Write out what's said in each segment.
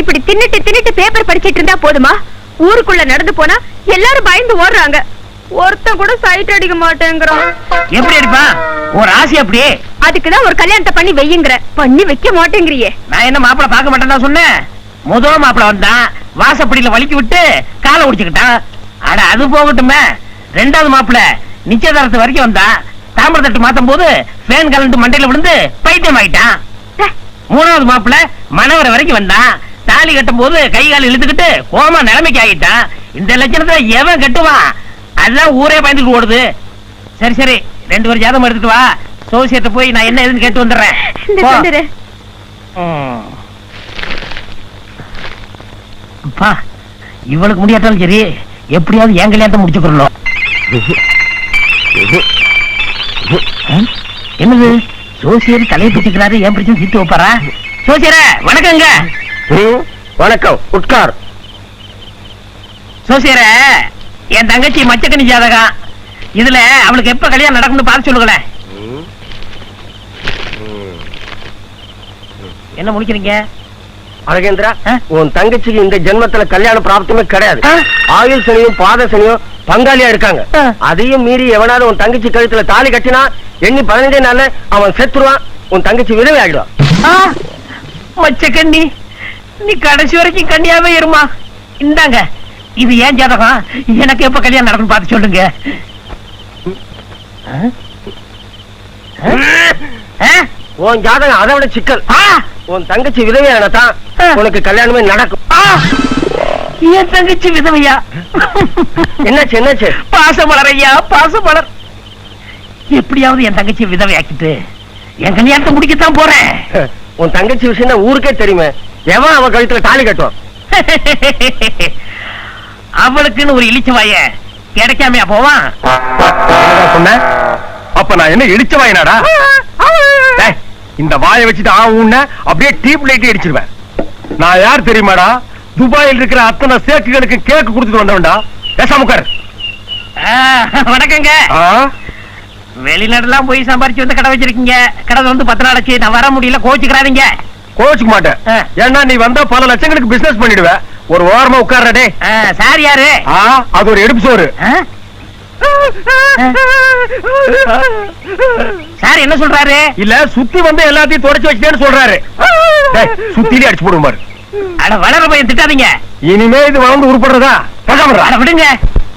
இப்படி தின்னுட்டு தின்னுட்டு பேப்பர் படிச்சிட்டு இருந்தா போதுமா? ஊருக்குள்ள நடந்து போனா எல்லாரும் பயந்து ஓடுறாங்க. ஒருத்தன் கூட சைட் அடிக்க மாட்டேங்கிறான். எப்படி அடிப்பான் ஒரு ஆசை அப்படியே. அதுக்குதான் ஒரு கல்யாணத்தை பண்ணி வையுங்கிற. பண்ணி வைக்க மாட்டேங்கிறியே. நான் என்ன மாப்பிள பார்க்க மாட்டேன்னா சொன்னேன்? முதல் மாப்பிள வந்தான் வாசப்படியில வலிக்கி விட்டு காலை ஒடிச்சுக்கிட்டான் அட அது போகட்டுமே. ரெண்டாவது மாப்பிள நிச்சயதாரத்து வரைக்கும் வந்தான் தாமிர தட்டு மாத்தும் போது ஃபேன் கலந்து மண்டையில விழுந்து பைத்தியம் ஆயிட்டான். மூணாவது மாப்பிள மணவரை வரைக்கும் வந்தான் தாலி கட்டும் போது கை கால் இழுத்துக்கிட்டு கோமா நிலைமைக்கு ஆகிட்டான் இந்த லட்சணத்தை எவன் கட்டுவான்? அதுதான் ஊரே பயந்துட்டு ஓடுது. சரி சரி ரெண்டு பேரும் ஜாதகம் எடுத்துட்டு வா. சோசியத்தை போய் நான் என்ன ஏதுன்னு கேட்டு வந்துடுறேன். அப்பா இவளுக்கு முடியாட்டாலும் சரி எப்படியாவது என் கல்யாணத்தை முடிச்சுக்கிறோம் என்னது? ஜோசியர் தலையை பிடிக்கிறாரு என் பிரச்சனை தீர்த்து வைப்பாரா? ஜோசியர வணக்கங்க. வணக்கம் உட்கார். ஜோசியர என் தங்கச்சி மச்சக்கனி ஜாதகம் இதுல அவளுக்கு எப்ப கல்யாணம் நடக்கும்னு பார்த்து சொல்லுங்களேன். என்ன முடிக்கிறீங்க? அழகேந்திரா? உன் தங்கச்சிக்கு இந்த ஜென்மத்துல கல்யாண பிராப்தமே கிடையாது? ஆயுள் சனியும் பாத சனியும் பங்காளியா இருக்காங்க. அதையும் மீறி எவனாவது உன் தங்கச்சி கழுத்துல தாலி கட்டினா எண்ணி பதினஞ்சே நாள்ல அவன் செத்துருவான் உன் தங்கச்சி விதவை ஆகிடுவான் ஆ, மச்சக்கண்ணி நீ கடைசி வரைக்கும் கண்ணியாவே இருமா? இந்தாங்க. இது ஏன் ஜாதகம்? எனக்கு எப்ப கல்யாணம் நடக்கும் பார்த்து சொல்லுங்க? உன் ஜாதகம் அதை விட சிக்கல்? உன் தங்கச்சி விதவையான தான். உனக்கு கல்யாணமே நடக்கும். ஆ! என் தங்கச்சி விதவையா? என்னாச்சு என்னாச்சு? பாசமலர் ஐயா பாசமலர் எப்படியாவது என் தங்கச்சி விதவையாக்கிட்டு என் கல்யாணத்தை முடிக்கத்தான் போறேன். உன் தங்கச்சி விஷயம் ஊருக்கே தெரியுமே. எவன் அவன் கழுத்துல தாலி கட்டுவான் அவளுக்குன்னு ஒரு இழிச்சவாய கிடைக்காமையா போவான் சொன்ன? அப்ப நான் என்ன இடிச்ச வாயினாடா? டேய், இந்த வாயை வச்சுட்டு ஆ ஊன்ன அப்படியே டீப் லைட் அடிச்சிருவேன் நான் யார் தெரியுமாடா? துபாயில் இருக்கிற அத்தனை சேக்குகளுக்கு கேக்கு கொடுத்துட்டு வந்தவன்டா. பேசாம உட்காரு. ஆ, வணக்கங்க? வெளிநாடுலாம் போய் சம்பாரிச்சு வந்து கடை வச்சிருக்கீங்க. கடை வந்து பத்து நாள் ஆச்சு நான் வர முடியல கோச்சுக்கிறாதீங்க. கோச்சுக்க மாட்டேன். ஏன்னா நீ வந்தா பல லட்சங்களுக்கு பிசினஸ் பண்ணிடுவ. ஒரு ஓரமா உட்கார்ற டே ஆ, சார் யாரு? அது ஒரு எடுப்பு சோறு? சார் என்ன சொல்றாரு? இல்ல சுத்தி வந்து எல்லாத்தையும் தொடச்சு வச்சுட்டேன்னு சொல்றாரு. சுத்திலே அடிச்சு போடுவோம் பாரு. அட வளர பையன் திட்டாதீங்க. இனிமே இது வளர்ந்து உருப்படுறதா. அட விடுங்க.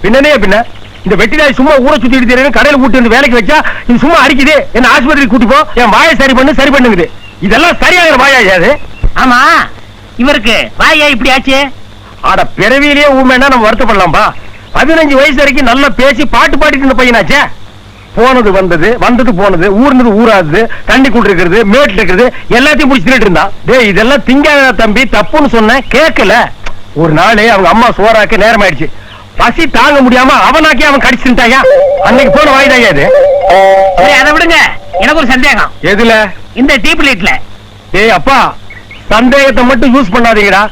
பின்னனே பின்ன. இந்த வெட்டிடாய் சும்மா ஊரை சுத்திட்டு கடையில கூட்டி வந்து வேலைக்கு வச்சா இது சும்மா அடிக்குது. என்ன ஆஸ்பத்திரிக்கு கூட்டி போ. என் வாயை சரி பண்ணு சரி பண்ணுங்குது. இதெல்லாம் சரியாகிற வாயா அது ஆமா. இவருக்கு வாயா இப்படி ஆச்சு? ஆட பிறவியிலேயே ஊமைன்னா நம்ம வருத்தப்படலாம்பா? பதினஞ்சு வயசு வரைக்கும் நல்லா பேசி பாட்டு பாடிட்டு இருந்த பையனாச்சே? போனது வந்தது வந்தது போனது ஊர்னது ஊராது தண்ணி இருக்கிறது மேட்ல இருக்கிறது எல்லாத்தையும் பிடிச்சி தின்னுட்டு இருந்தான். டேய் இதெல்லாம் திங்காத தம்பி தப்புன்னு சொன்னேன் கேட்கல. ஒரு நாள் அவங்க அம்மா சோறாக்க நேரம் ஆயிடுச்சு பசி தாங்க முடியாம அவனாக்கி அவன் கடிச்சுட்டாயா அன்னைக்கு போன வாய்தாயா இது? அதை விடுங்க. எனக்கு ஒரு சந்தேகம். எதுல? இந்த டீப் லைட்ல. ஏய் அப்பா சந்தேகத்தை மட்டும் யூஸ் பண்ணாதீங்கடா.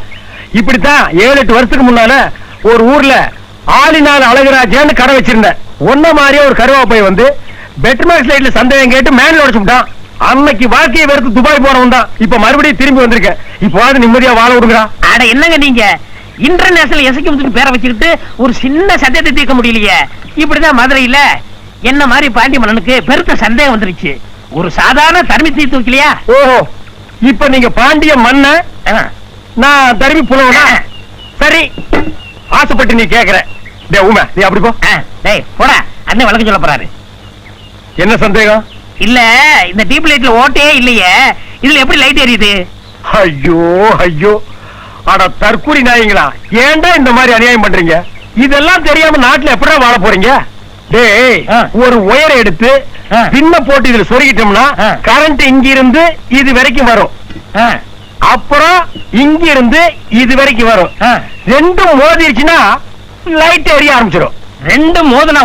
இப்படித்தான் ஏழு எட்டு வருஷத்துக்கு முன்னால ஒரு ஊர்ல ஆளினால் அழகுராஜேன்னு கடை வச்சிருந்தேன். ஒன்ன மாதிரியே ஒரு கருவா போய் வந்து பெட்மாக்ஸ் லைட்ல சந்தேகம் கேட்டு மேன்ல உடைச்சுட்டான் அன்னைக்கு வாழ்க்கையை வெறுத்து துபாய் போனவன் தான். இப்ப மறுபடியும் திரும்பி வந்திருக்கேன். இப்போ நிம்மதியா வாழ விடுங்கடா. அட என்னங்க நீங்க? இன்டர்நேஷனல் எசைக்கு பேரை வச்சுக்கிட்டு ஒரு சின்ன சந்தேகத்தை தீர்க்க முடியலையே. இப்படிதான் மதுரையில என்ன மாதிரி பாண்டி மன்னனுக்கு பெருத்த சந்தேகம் வந்துருச்சு. ஒரு சாதாரண தர்மி தீர்த்து வைக்கலையா ஓஹோ இப்ப நீங்க பாண்டிய மன்ன. நான் தருவி புலவனா? சரி ஆசைப்பட்டு நீ கேக்குற. டே உமை நீ அப்படி போ. டேய் போடா. அண்ணன் வழக்கு சொல்ல போறாரு. என்ன சந்தேகம்? இல்ல இந்த டீப் லைட்ல ஓட்டே இல்லையே. இதுல எப்படி லைட் எரியுது ஐயோ ஐயோ. அட தற்கூரி நாயங்களா. ஏன்டா இந்த மாதிரி அநியாயம் பண்றீங்க? இதெல்லாம் தெரியாம நாட்டுல எப்படா வாழ போறீங்க. ஒரு ஒயரை எடுத்து. பின்ன போட்டு இதுல சொருகிட்டோம்னா. கரண்ட் இங்க இருந்து இது வரைக்கும் வரும். அப்புறம் இங்க இருந்து இது வரைக்கும் வரும். ரெண்டும் மோதிருச்சுன்னா லைட் எரிய ஆரம்பிச்சிடும். ரெண்டு மோதனா.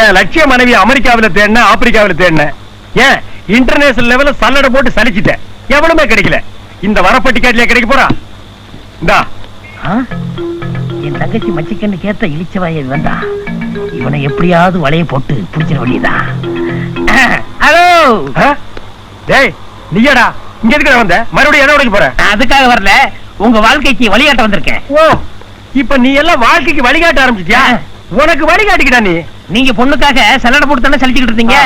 என் லட்சிய மனைவி அமெரிக்காவில தேடின ஆப்பிரிக்காவில தேடின. ஏன்? இன்டர்நேஷனல் லெவல்ல சல்லடை போட்டு சலிச்சிட்டேன். எவனுமே கிடைக்கல. இந்த வரப்பட்டி காட்டிலே கிடைக்க போறா? இந்தா. என் தங்கச்சி மச்சிக்கண்ணு கேத்த இழிச்சவாய வந்தா இவனை எப்படியாவது வலைய போட்டு பிடிச்சிட வேண்டியதான் ஹலோ? டேய் நீயடா? இங்க எதுக்குடா வந்த? மறுபடியும் எதை உடைக்க போற? அதுக்காக வரல. உங்க வாழ்க்கைக்கு வழிகாட்ட வந்திருக்கேன். ஓ இப்ப நீ எல்லாம் வாழ்க்கைக்கு வழிகாட்ட ஆரம்பிச்சிட்டியா. உனக்கு வழிகாட்டிக்கிட்டா நீ? நீங்க பொண்ணுக்காக சல்லடை போட்டு தானே சலிச்சுக்கிட்டு இருந்தீங்க?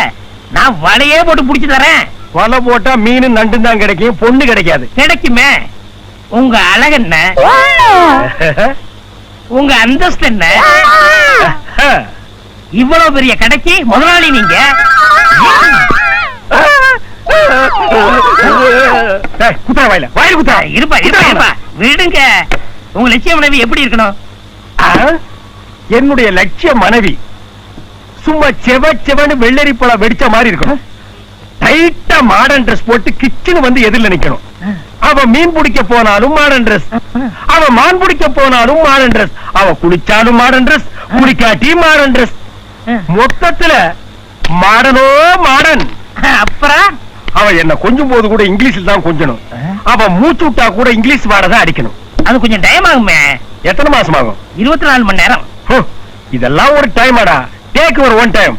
நான் வலையே போட்டு புடிச்சு தரேன். வலை போட்டா மீன் நண்டு தான் கிடைக்கும் பொண்ணு கிடைக்காது. கிடைக்குமே. உங்க அழகு என்ன? உங்க அந்தஸ்து என்ன? இவ்வளவு பெரிய கடைக்கு முதலாளி நீங்க? டேய், குத்துற வாயில. வாயில குத்துற. இருப்பா இருப்பா இருப்பா. விடுங்க. உங்க லட்சிய மனைவி எப்படி இருக்கணும்? என்னுடைய லட்சிய மனைவி சும்மா செவ செவன்னு வெள்ளரி பழம் வெடிச்ச மாதிரி இருக்கணும். டைட்டா மாடர்ன் Dress போட்டு கிச்சன் வந்து எதிரில் நிக்கணும். அவ மீன் பிடிக்க போனாலும் மாடர்ன் Dress. அவ மான் பிடிக்க போனாலும் மாடர்ன் Dress. அவ குளிச்சாலும் மாடர்ன் Dress. குளிக்காட்டி மாடர்ன் Dress. மொத்தத்துல மாடனோ மாடன். அப்புறம்? அவ என்ன கொஞ்சம் போது கூட இங்கிலீஷ்ல தான் கொஞ்சணும். அவ மூச்சு விட்டா கூட இங்கிலீஷ் வாட தான் அடிக்கணும். அது கொஞ்சம் டைம் ஆகுமே. எத்தனை மாசம் ஆகும் இருபத்தி நாலு மணி நேரம். இதெல்லாம் ஒரு டைமாடா டேக் ஒரு ஒன் டைம்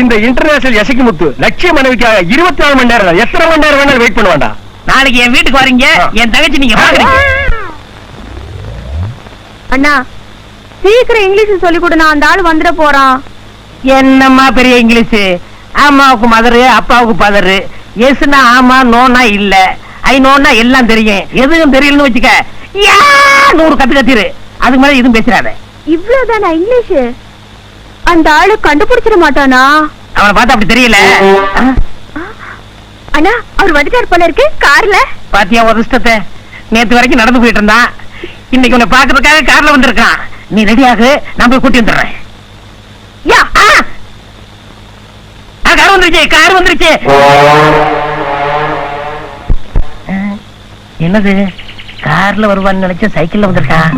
இந்த இன்டர்நேஷனல் எசைக்கு முத்து லட்சிய மனைவிக்காக இருபத்தி நாலு மணி நேரம் எத்தனை மணி நேரம் வேணாலும் வெயிட் பண்ண வேண்டாம் நாளைக்கு என் வீட்டுக்கு வரீங்க. என் தங்கச்சி நீங்க பாக்குறீங்க. அண்ணா சீக்கிரம் இங்கிலீஷ் சொல்லி கொடு. நான் அந்த ஆள் வந்துட போறான். என்னம்மா பெரிய இங்கிலீஷ்? அம்மாவுக்கு மதரு அப்பாவுக்கு பதரு எஸ்னா ஆமா நோனா இல்ல. ஐ நோனா எல்லாம் தெரியும். எதுவும் தெரியலன்னு வச்சுக்க. யா நூறு கத்து கத்திரு. அதுக்கு மேல எதுவும் பேசுறாத இவ்வளவுதானா இங்கிலீஷ்? அந்த ஆளு கண்டுபிடிச்சிட மாட்டானா? அவனை பார்த்தா அப்படி தெரியல. அண்ணா அவர் வந்துட்டார் போல இருக்கு. கார்ல. பாத்தியா ஒரு இஷ்டத்தை நேத்து வரைக்கும் நடந்து போயிட்டு இருந்தான். இன்னைக்கு உன்னை பாக்குறதுக்காக கார்ல வந்திருக்கான். நீ ரெடியாகு நான் போய் கூட்டி வந்துடுறேன். கார் வந்துருச்சு கார் வந்துருச்சு. என்னது? கார்ல வருவான்னு நினைச்ச சைக்கிள்ல வந்திருக்கான்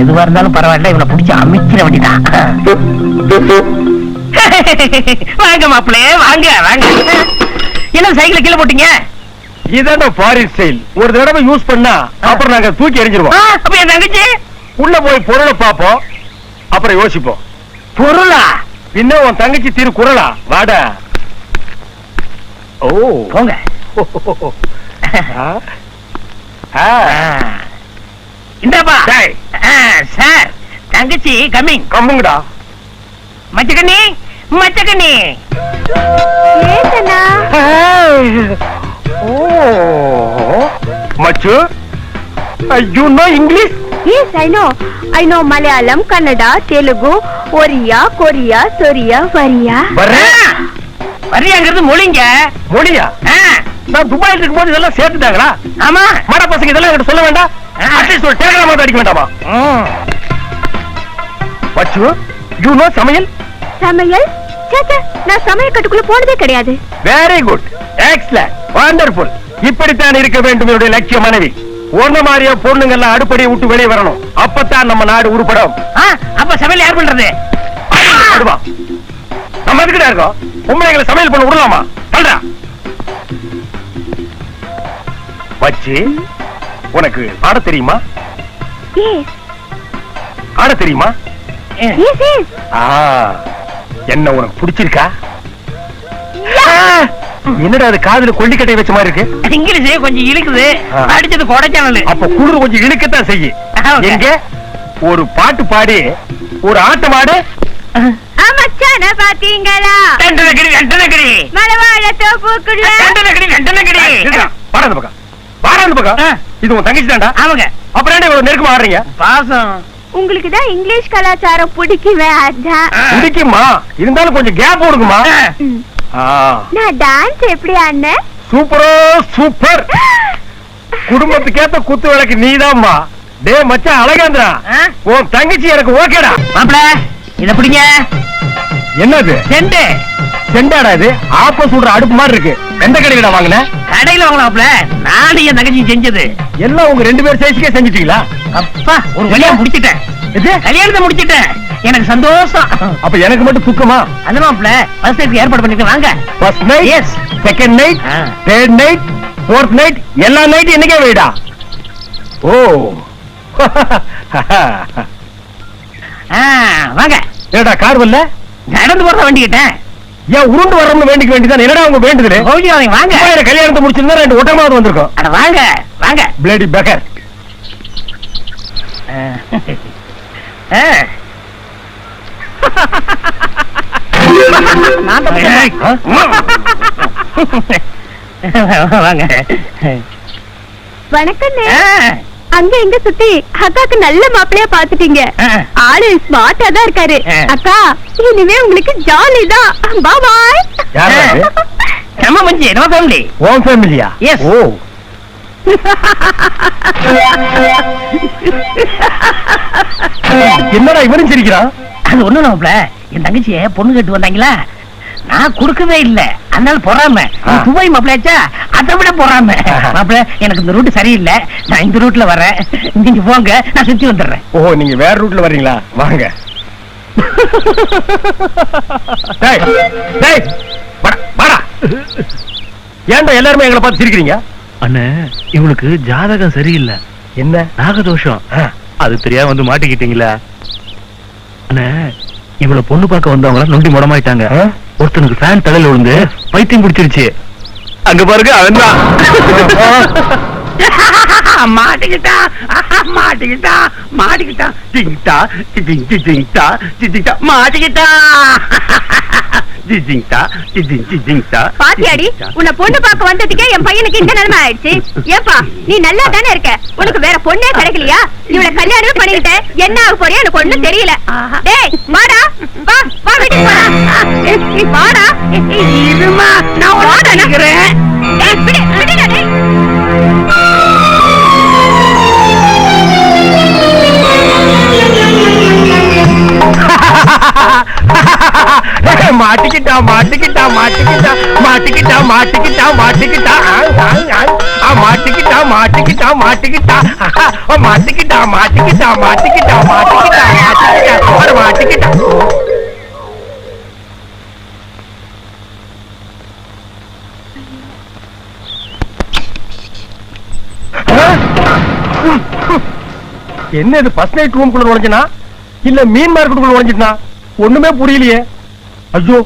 எதுவா இருந்தாலும் பரவாயில்ல இவனை பிடிச்சி அமைச்சிட வேண்டியதான் வாங்க மாப்பிளே வாங்க வாங்க. என்ன சைக்கிள் கீழே போட்டீங்க? இதான ஃபாரின் ஸ்டைல் ஒரு தடவை யூஸ் பண்ணா அப்புறம் நாங்க தூக்கி எறிஞ்சிருவோம். அப்ப என் தங்கச்சி? உள்ள போய் பொருளை பார்ப்போம் அப்புறம் யோசிப்போம். பொருளா? பின்ன உன் தங்கச்சி திரு குரலா? வாடா. ஓ. போங்க. இந்தாப்பா. சார். தங்கச்சி கம்மிங் கம்முங்கடா. மச்சக்கண்ணி மச்சக்கண்ணி ஏசண்ணா. ஓ. மச்சு you know English Yes, I know. I know Malayalam, Kannada, Telugu, Oriya, Korea, Soria, Varia. வர்றேன் வரியாங்கிறது மொழிங்க. மொழியா? ஆ, நான் துபாயில் இருக்கும்போது இதெல்லாம் சேர்த்துட்டாங்களா? ஆமா. மாட பசங்க இதெல்லாம் என்கிட்ட சொல்ல வேண்டாம். அட்லீஸ்ட் ஒரு டெலிகிராம் அடிக்க வேண்டாமா? ம். மச்சு யூ நோ சமையல்? சமையல்? நான் சமையல் கட்டுக்குள்ள போனதே கிடையாது. வெரி குட் எக்ஸலன்ட் வண்டர்ஃபுல் இப்படித்தான் இருக்க வேண்டும் என்னுடைய லட்சிய மனைவி. ஒன்ன மாதிரியா பொண்ணுங்க எல்லாம் அடுப்படியை விட்டு வெளியே வரணும். அப்பத்தான் நம்ம நாடு உருப்படும். அப்ப சமையல் யார் பண்றது? நம்ம எதுக்கிட்ட இருக்கோம்? பொம்பளைங்களை சமையல் பண்ண விடலாமா? சொல்றா வச்சு உனக்கு ஆட தெரியுமா? ஆட தெரியுமா? என்ன உனக்கு பிடிச்சிருக்கா? என்னடா அது காதுல கொல்லிக்கட்டை வச்ச மாதிரி இருக்கு? இங்கிலீஷ் கொஞ்சம் இழுக்குது. அடிச்சது கொடைச்சானல் அப்ப குளிர் கொஞ்சம் இழுக்கத்தான் செய்ய ஓகே. எங்க? ஒரு பாட்டு பாடி. ஒரு ஆட்டம் ஆடு. ஆமாச்சான பாத்தீங்களா? ரெண்டனக்கடி ரெண்டனக்கடி மலவாழ தோப்புக்குள்ள. ரெண்டனக்கடி பாரு அந்த பக்கம். பாரு அந்த பக்கம். ஆ. இது உன் தங்கச்சி தான்டா. ஆமாங்க. அப்புறம் என்ன இவ்வளவு நெருக்கமா ஆடுறீங்க பாசம். உங்களுக்கு தான் இங்கிலீஷ் கலாச்சாரம் பிடிக்குமே அதான். பிடிக்குமா? இருந்தாலும் கொஞ்சம் கேப் கொடுக்குமா நான் டான்ஸ் எப்படி அண்ணன் சூப்பரோ சூப்பர் குடும்பத்துக்கேத்த குத்து விளக்கு நீதாம்மா. டே மச்சான் அழகேந்திரா? உன் தங்கச்சி எனக்கு ஓகேடா. மாப்பிள இத பிடிங்க. என்னது? செண்டு செண்டாடா இது? ஆப்ப சுடுற அடுப்பு மாதிரி இருக்கு. எந்த கடையில வாங்கின? கடையில வாங்கலாம்ல நானும் என் தங்கச்சி செஞ்சது. எல்லாம் உங்க ரெண்டு பேர் சைஸ்க்கே செஞ்சிட்டீங்களா? அப்பா ஒரு வழியா முடிச்சிட்டேன். இது? கல்யாணத்தை முடிச்சிட்டேன். எனக்கு சந்தோஷம். அப்ப எனக்கு மட்டும் துக்கமா? அந்த மாப்பிள ஃபர்ஸ்ட் நைட் ஏற்பாடு பண்ணிருக்கேன் வாங்க. First night Yes. Second night. Third night fourth night எல்லா நைட் என்னைக்கே வைடா? ஓ. ஆ, வாங்க. ஏடா கார் வரல? நடந்து போறத வண்டிக்கிட்டேன் ஏன் உருண்டு வரணும்னு வேண்டிக்க வேண்டியதான் என்னடா உங்க வேண்டுதல்? வாங்க கல்யாணத்தை முடிச்சிருந்தா ரெண்டு ஒட்டமாவது வந்திருக்கும். அட வாங்க வாங்க. Bloody beggar? வாங்க. வணக்கம் அங்க இங்க சுத்தி அக்காக்கு நல்ல மாப்பிளையா பாத்துட்டீங்க. ஆளு ஸ்மார்ட்டா தான் இருக்காரு. அக்கா இனிமே உங்களுக்கு ஜாலி தான். பாய்? நம்ம மஞ்சி நம்ம ஃபேமிலி உன் ஃபேமிலியா Yes. ஓ. என்னடா இவரும் சிரிக்கிறான்? அது ஒண்ணு நம்மள என் தங்கச்சிய பொண்ணு கேட்டு வந்தாங்களா? நான் கொடுக்கவே இல்ல. அதனால பொறாம. துபாய் மாப்பிளையாச்சா அதை விட பொறாம. ஆஹா. மாப்பிள எனக்கு இந்த ரூட் சரியில்லை. நான் இந்த ரூட்ல வரேன். நீங்க போங்க நான் சுத்தி வந்துடுறேன். ஓ நீங்க வேற ரூட்ல வர்றீங்களா? வாங்க. ஏன்டா எல்லாருமே எங்களை பார்த்து சிரிக்கிறீங்க? அண்ணே இவனுக்கு ஜாதகம் சரியில்லை. என்ன? நாகதோஷம். அது தெரியாம வந்து மாட்டிக்கிட்டீங்களா. அண்ணே இவள பொண்ணு பார்க்க வந்தவங்க நொண்டி முடமாயிட்டாங்க? ஒருத்தனுக்கு ஃபேன் தலையில விழுந்து பைத்தியம் பிடிச்சிருச்சு. அங்க பாருங்க அவன் தான் மாட்டிக்கிட்டா மாட்டிக்கிட்டா மாட்டிக்கிட்டா. ஜிங்கிட்டா ஜிங்கிட்டா ஜிங்கிட்டா மாட்டிக்கிட்டா. பாத்தியாடி உன்னை பொண்ணு பார்க்க வந்ததுக்கே என் பையனுக்கு இந்த நிலைமை ஆயிடுச்சு. ஏப்பா நீ நல்லா தானே இருக்க? உனக்கு வேற பொண்ணே கிடைக்கலையா? இவள கல்யாணமே பண்ணிக்கிட்ட என்ன ஆக போறியா எனக்கு ஒண்ணும் தெரியல. டேய் வாடா வா வா வீட்டுக்கு வாடா இருமா நான் வாடா, விடுடா, டேய். மாட்டிக்கிட்டா மாட்டிக்கிட்டா மாட்டிக்கிட்டா மாட்டிக்கிட்டா மாட்டிக்கிட்டா மாட்டிக்கிட்டா. ஆ, மாட்டிக்கிட்டா மாட்டிக்கிட்டா மாட்டிக்கிட்டா. ஆ, மாட்டிக்கிட்டா மாட்டிக்கிட்டா மாட்டிக்கிட்டா மாட்டிக்கிட்டா மாட்டிக்கிட்டா. அட, மாட்டிக்கிட்டா. என்ன இது ஃபர்ஸ்ட் நைட் ரூம் குள்ள நுழைஞ்சினா? இல்ல மீன் மார்க்கெட் குள்ள நுழைஞ்சிட்டா ஒண்ணுமே புரியலையே. ஐயோ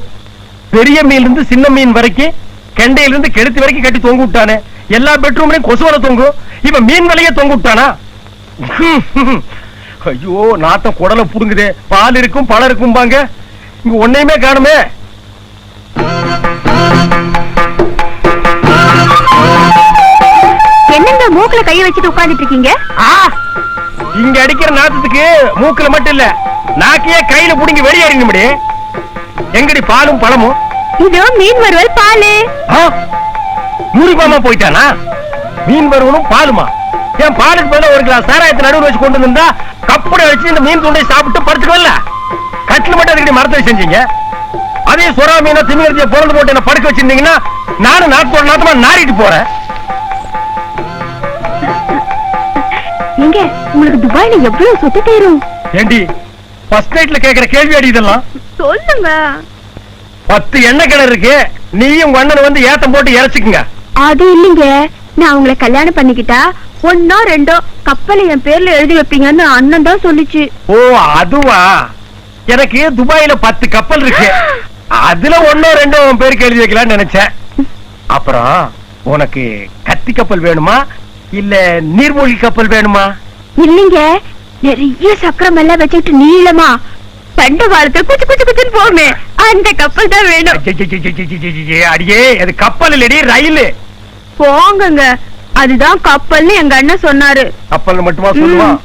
பெரிய மீன்ல இருந்து சின்ன மீன் வரைக்கும் கெண்டையில இருந்து கெடுத்து வரைக்கும் கட்டி தொங்க விட்டானே. எல்லா பெட்ரூம்லயும் கொசு வலை தொங்கும் இவன் மீன் வலையே தொங்க விட்டானா? ஐயோ நாட்டம் குடலை புடுங்குதே. பால் இருக்கும் பழம் இருக்கும் பாங்க. இங்க ஒன்னையுமே காணுமே. என்னங்க மூக்குல கைய வச்சுட்டு உட்கார்ந்துட்டு இருக்கீங்க? ஆ! இங்க அடிக்கிற நாத்தத்துக்கு மூக்குல மட்டும் இல்ல நாக்கையே கையில புடுங்கி வெளியேறிங்க முடி எங்கடி பாலும் பழமும்? இதோ மீன் வறுவல் பாலு. யூனிஃபார்மா போயிட்டானா? மீன் வறுவலும் பாலுமா? என் பாலுக்கு பதிலா ஒரு கிளாஸ் சாராயத்தை நடுவில் வச்சு கொண்டு வந்தா கப்படை வச்சு இந்த மீன் துண்டை சாப்பிட்டு படுத்துக்கல கட்டில் மட்டும் அதுக்கு மரத்தை செஞ்சீங்க? அதே சுறா மீனை திமிங்கலத்தைய பொருள் போட்டு என்ன படுக்க வச்சிருந்தீங்கன்னா நானும் நாத்தோட நாத்தமா நாரிட்டு போறேன். எங்க? உங்களுக்கு துபாய்ல எவ்வளவு சொத்து தேரும்? ஏண்டி ஃபர்ஸ்ட் நைட்ல கேக்குற கேள்வி அடி இதெல்லாம்? சொல்லுங்க. பத்து எண்ணெய் கிணறு இருக்கு. நீயும் உங்க அண்ணன் வந்து ஏத்தம் போட்டு இறச்சிக்குங்க. அது இல்லைங்க. நான் உங்களை கல்யாணம் பண்ணிக்கிட்டா ஒன்னோ ரெண்டோ கப்பலை என் பேர்ல எழுதி வைப்பீங்கன்னு அண்ணன் தான் சொல்லுச்சு. ஓ அதுவா? எனக்கு துபாயில பத்து கப்பல் இருக்கு. அதுல ஒன்னோ ரெண்டோ உன் பேருக்கு எழுதி வைக்கலாம்னு நினைச்சேன். அப்புறம் உனக்கு கத்தி கப்பல் வேணுமா? இல்ல நீர்மூழ்கி கப்பல் வேணுமா? இல்லைங்க. நிறைய சக்கரம் எல்லாம் வச்சுக்கிட்டு நீளமா தண்ட வாரத்தை குச்சு குச்சு குச்சுன்னு போமே அந்த கப்பல் தான் வேணும். அடியே அது கப்பல் இல்லடி ரயில். போங்கங்க. அதுதான் கப்பல்னு எங்க அண்ணன் சொன்னாரு. கப்பல் மட்டுமா சொல்லுவான்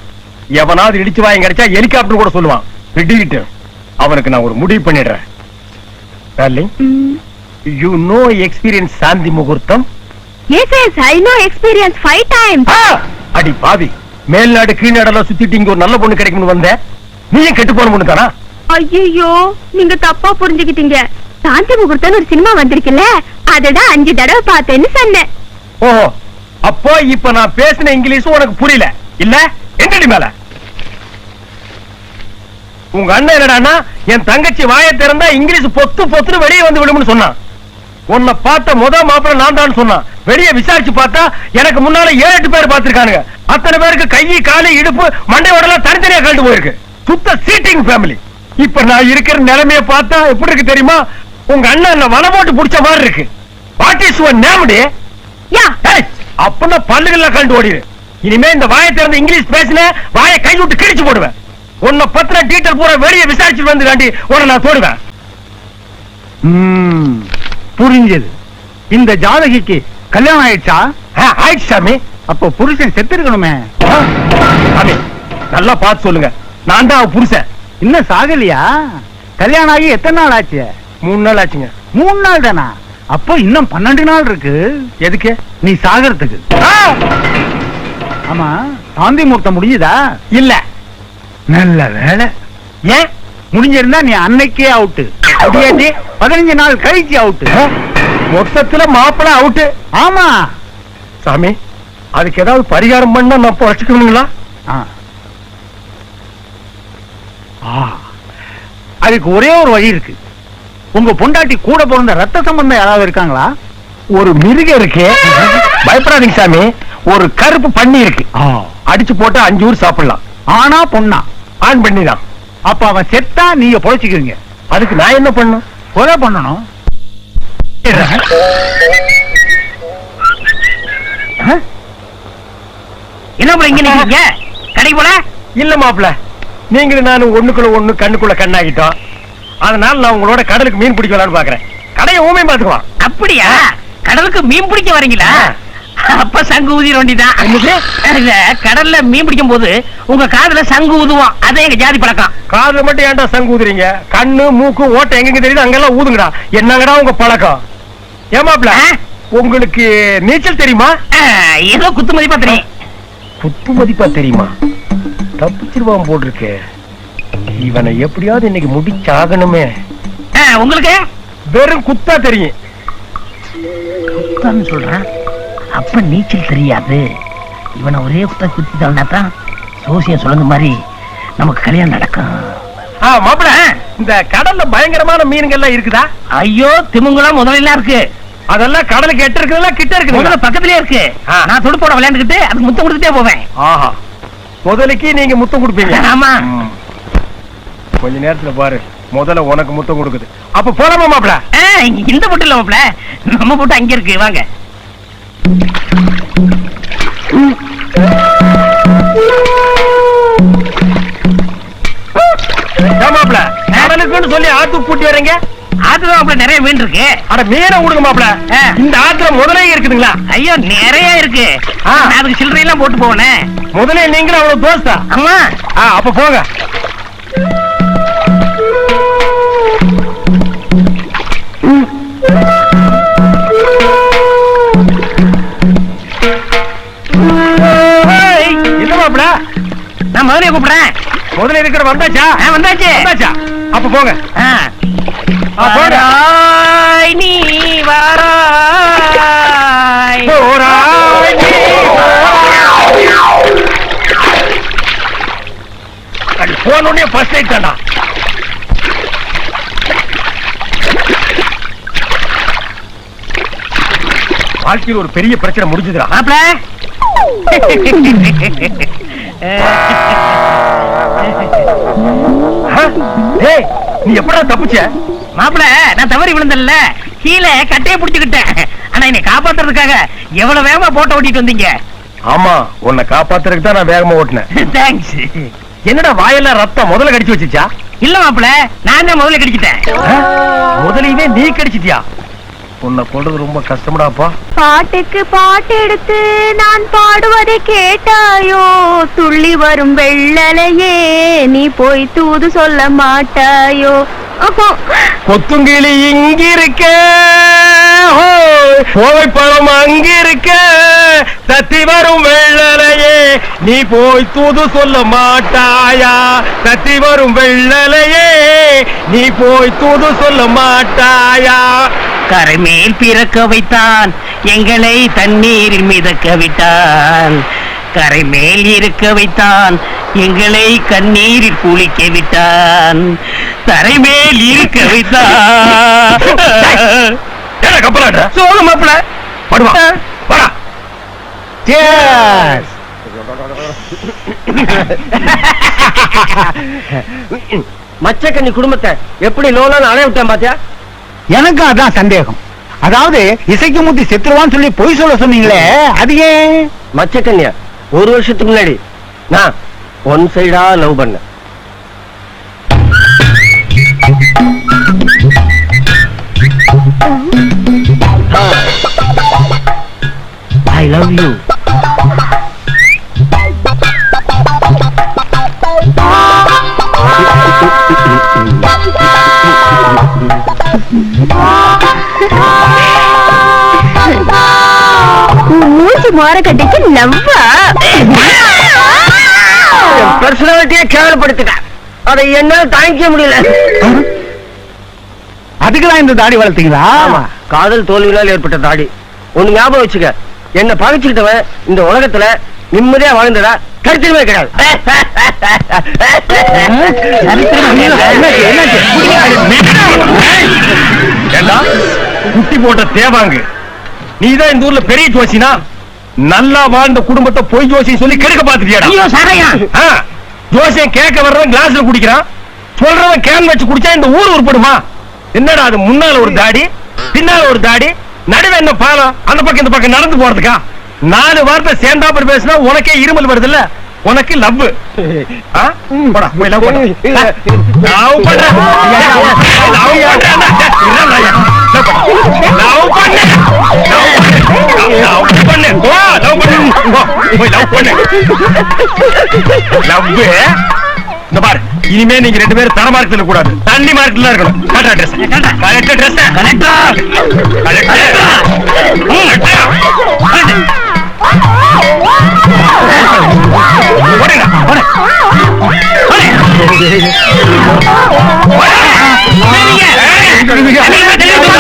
எவனாவது இடிச்சு வாங்கி கிடைச்சா ஹெலிகாப்டர் கூட சொல்லுவான். விட்டுக்கிட்டு. அவனுக்கு நான் ஒரு முடிவு பண்ணிடுறேன். யூ நோ எக்ஸ்பீரியன்ஸ் சாந்தி முகூர்த்தம்? Yes yes I know experience five times! அடி பாவி. மேல்நாடு கீழ்நாடெல்லாம் சுத்திட்டு இங்க ஒரு நல்ல பொண்ணு கிடைக்கும்னு வந்த. நீயும் கெட்டு போன பொண்ணு தானா? ஐயோ நீங்க தப்பா புரிஞ்சுக்கிட்டீங்க. சாந்தி முகூர்த்தம்னு ஒரு சினிமா வந்திருக்குல்ல அததான் அஞ்சு தடவை பார்த்தேன்னு சொன்னேன். ஓஹோ அப்போ இப்ப நான் பேசின இங்கிலீஷும் உனக்கு புரியல. இல்ல? என்னடி மேல. உங்க அண்ணன் என்னடான்னா என் தங்கச்சி வாயை திறந்தா இங்கிலீஷ் பொத்து பொத்துன்னு வெளியே வந்து விடும்னு சொன்னான். உன்னை பார்த்த முத மாப்பிள்ள நான் தான் சொன்னான். வெளியே விசாரிச்சு பார்த்தா எனக்கு முன்னால ஏழு எட்டு பேர் பார்த்திருக்கானுங்க. அத்தனை பேருக்கு கை காலு இடுப்பு மண்டை உடலாம் தனித்தனியா கழண்டு போயிருக்கு. சுத்த சீட்டிங் ஃபேமிலி இப்ப நான் இருக்கிற நிலைமைய பார்த்தா எப்படி இருக்கு தெரியுமா? உங்க அண்ணன் என்ன வலை போட்டு புடிச்ச மாதிரி இருக்கு. வாட் இஸ் யுவர் நேம் டே? யா. அப்பதான் பல்லுகள்ல கண்டு ஓடிடு இனிமே இந்த வாயை திறந்து இங்கிலீஷ் பேசின வாயை கை விட்டு கிழிச்சு போடுவேன். உன்னை பத்தின டீட்டெயில் பூரா வெளியே விசாரிச்சுட்டு வந்து காண்டி உன்னை நான் தோடுவேன். புரிஞ்சது. இந்த ஜாதகிக்கு கல்யாணம் ஆயிடுச்சா? ஆயிடுச்சு சாமி. அப்போ புருஷன் செத்திருக்கணுமே. ஆ, சாமி நல்லா பார்த்து சொல்லுங்க. நான் தான் புருஷன். இன்னும் சாகலையா? கல்யாணம் ஆகி எத்தனை நாள் ஆச்சு? மூணு நாள் ஆச்சுங்க. மூணு நாள் தானா? அப்போ இன்னும் பன்னெண்டு நாள் இருக்கு. எதுக்கு? நீ சாகறதுக்கு. ஆமா சாந்தி முகூர்த்தம் முடிஞ்சுதா? இல்ல. நல்ல வேலை ஏன்? முடிஞ்சிருந்தா நீ அன்னைக்கே அவுட்டு. அப்படியாச்சு பதினஞ்சு நாள் கழிச்சு அவுட்டு. மொத்தத்துல மாப்பிள அவுட்டு. ஆமா. சாமி அதுக்கு ஏதாவது பரிகாரம் பண்ணா நான். ஆ. அதுக்கு ஒரே ஒரு வழி இருக்கு. உங்க பொண்டாட்டி கூட பிறந்த ரத்த சம்பந்தம் யாராவது இருக்காங்களா? ஒரு மிருகம் இருக்கு. பயப்படாதீங்க சாமி. ஒரு கருப்பு பண்ணி இருக்கு. அடிச்சு போட்டா அஞ்சு ஊர் சாப்பிடலாம். ஆனா பொண்ணா. ஆண் பண்ணி தான். அப்ப அவன் செத்தா நீங்க பொழைச்சுக்குவீங்க. அதுக்கு நான் என்ன பண்ணும் கொலை பண்ணணும். என்ன போல இங்க நிக்கிறீங்க? கடைக்கு போல? இல்ல மாப்பிள. நீங்களும் நானும் ஒண்ணுக்குள்ள ஒண்ணு கண்ணுக்குள்ள கண்ணாகிட்டோம். அதனால நான் உங்களோட கடலுக்கு மீன் பிடிக்கலாம்னு பாக்குறேன். கடையை ஊமே பாத்துக்கலாம் அப்படியா? கடலுக்கு மீன் பிடிக்க வரீங்களா? அப்ப சங்கு ஊதிர வேண்டிதான் கடல்ல மீன் பிடிக்கும் போது உங்க காதுல சங்கு ஊதுவோம். அதே எங்க ஜாதி பழக்கம். காதுல மட்டும் ஏன்டா சங்கு ஊதுறீங்க? கண்ணு மூக்கு ஓட்டை எங்க தெரியுது அங்கெல்லாம் ஊதுங்கடா. என்னங்கடா உங்க பழக்கம்? ஏமாப்ல? உங்களுக்கு நீச்சல் தெரியுமா? ஏதோ குத்து மதிப்பா தெரியும். குத்து மதிப்பா தெரியுமா? தப்பிச்சிருவான் போட்டிருக்கு. இவனை எப்படியாவது இன்னைக்கு முடிச்சாகணுமே. உங்களுக்கு? வெறும் குத்தா தெரியும். குத்தான்னு சொல்றேன். அப்ப நீச்சல் தெரியாது. இவனை ஒரே குத்த குத்திட்டோம்னா தான் சோசியம் சொல்லுங்க மாதிரி நமக்கு கல்யாணம் நடக்கும். ஆ மாப்பிள இந்த கடல்ல பயங்கரமான மீன்கள்லாம் இருக்குதா? ஐயோ திமுங்கலாம் முதல்ல இருக்கு. அதெல்லாம் கடலுக்கு எட்ட இருக்குதுல்ல கிட்ட முதல்ல இருக்குது பக்கத்திலே இருக்கு. நான் துடுப்போட விளையாண்டுக்கிட்டு அதுக்கு முத்தம் கொடுத்துட்டே போவேன். ஆஹா. முதலைக்கு நீங்க முத்தம் கொடுப்பீங்க. ஆமா. கொஞ்ச நேரத்துல பாரு முதல்ல உனக்கு முத்தம் கொடுக்குது. அப்ப போலாமா மாப்பிள? இந்த போட்டு இல்ல மாப்ள நம்ம போட்டு அங்க இருக்கு வாங்க. மாப்பிள கடலுக்குன்னு சொல்லி ஆத்து கூட்டி வரீங்க ஆத்துல மாப்ள நிறைய மீன் இருக்கு. அட மீனை விடுங்க மாப்பிள. இந்த ஆத்துல முதலே இருக்குதுங்களா? ஐயோ நிறைய இருக்கு. அதுக்கு சில்லறை எல்லாம் போட்டு போவனே. முதலே நீங்களும் அவ்வளவு தோஸ்தா அம்மா. ஆ அப்ப போங்க. நான் முதலே கூப்பிடுறேன். முதல்ல இருக்கிற வந்தாச்சா? வந்தாச்சு. வந்தாச்சா? அப்ப போங்க. நீ வாராய். ஃபர்ஸ்ட் எய்ட் தாண்டா வாழ்க்கையில் ஒரு பெரிய பிரச்சனை முடிஞ்சதுடா? ஏய் நீ எப்படா தப்பிச்ச? மாப்பிள நான் தவறி விழுந்தல்ல. கீழே கட்டையை புடிச்சுக்கிட்டேன். ஆனா என்னை காப்பாத்துறதுக்காக எவ்வளவு வேகமா போட்டோ ஓட்டிட்டு வந்தீங்க? ஆமா உன்னை காப்பாத்துறதுக்கு தான் நான் வேகமா ஓட்டினேன். தேங்க்ஸ் என்னடா வாயெல்லாம் ரத்தம் முதல்ல கடிச்சு வச்சுச்சா இல்ல மாப்பிள நான் தான் முதல்ல கிடைச்சிட்டேன். ஆ? முதலையவே நீ கடிச்சிட்டியா? உன்னை கொண்டது ரொம்ப கஷ்டம்டாப்பா பாட்டுக்கு பாட்டு எடுத்து நான் பாடுவதை கேட்டாயோ? துள்ளி வரும் வெள்ளலையே நீ போய் தூது சொல்ல மாட்டாயோ. கொத்துங்கிளி இங்கிருக்க. கோவை பழம் அங்கிருக்க தத்தி வரும் வெள்ளலையே. நீ போய் தூது சொல்ல மாட்டாயா தத்தி வரும் வெள்ளலையே. நீ போய் தூது சொல்ல மாட்டாயா. கரை மேல் பிறக்க வைத்தான் எங்களை தண்ணீரில் மிதக்க விட்டான். கரை மேல் இருக்க வைத்தான் எங்களை கண்ணீரில் குளிக்க விட்டான். தரை மேல் இருக்க வைத்தான். என்ன கப்பலாட்ட? சோக மாப்பிள. படுவா. வாடா. Cheers. மச்சக்கண்ணி குடும்பத்தை எப்படி லோலான்னு அலைய விட்டேன் பாத்தியா? எனக்கு அதான் சந்தேகம். அதாவது இசைக்கு முத்தி செத்துருவான்னு சொல்லி பொய் சொல்ல சொன்னீங்களே அது ஏன்? மச்சக்கண்ணியா ஒரு வருஷத்துக்கு முன்னாடி நான் ஒன் சைடா லவ் பண்ணேன். லவ் யூ மூச்சு மோர கட்டிச்சு லவ்வா பர்சனாலிட்டியே கேவலப்படுத்திட்டேன் அதை என்னால தாங்கிக்க முடியல. அதுக்குதான் இந்த தாடி வளர்த்தீங்களா? காதல் தோல்வியினால் ஏற்பட்ட தாடி. ஒண்ணு ஞாபகம் வச்சுக்க. என்ன பகைச்சுக்கிட்டவன் இந்த உலகத்துல நிம்மதியா வாழ்ந்தடா கருத்துமே கிடையாது. குட்டி போட்ட தேவாங்கு. நீதான் இந்த ஊர்ல பெரிய ஜோசினா? நல்லா வாழ்ந்த குடும்பத்தை பொய் ஜோசி சொல்லி கெடுக்க ஆ, ஜோசியம் கேட்க வர்றவன் கிளாஸ்ல குடிக்கிறான். சொல்றவன் கேன் வச்சு குடிச்சா இந்த ஊர் உருப்படுமா? என்னடா அது முன்னால ஒரு தாடி பின்னால ஒரு தாடி நடுவே என்ன பாலம் அந்த பக்கம் இந்த பக்கம் நடந்து போறதுக்கா? நாலு வார்த்தை சேர்ந்தாப்பர் பேசினா உனக்கே இருமல் வருது இல்ல உனக்கு லவ் பண்ணு இந்த பாரு இனிமே நீங்க ரெண்டு பேரும் தர மார்க்கத்துல கூடாது தண்ணி மார்க்கத்துல இருக்கணும். கரெக்டா ட்ரெஸ் கரெக்டா. ட்ரெஸ் கரெக்டா. கரெக்டா.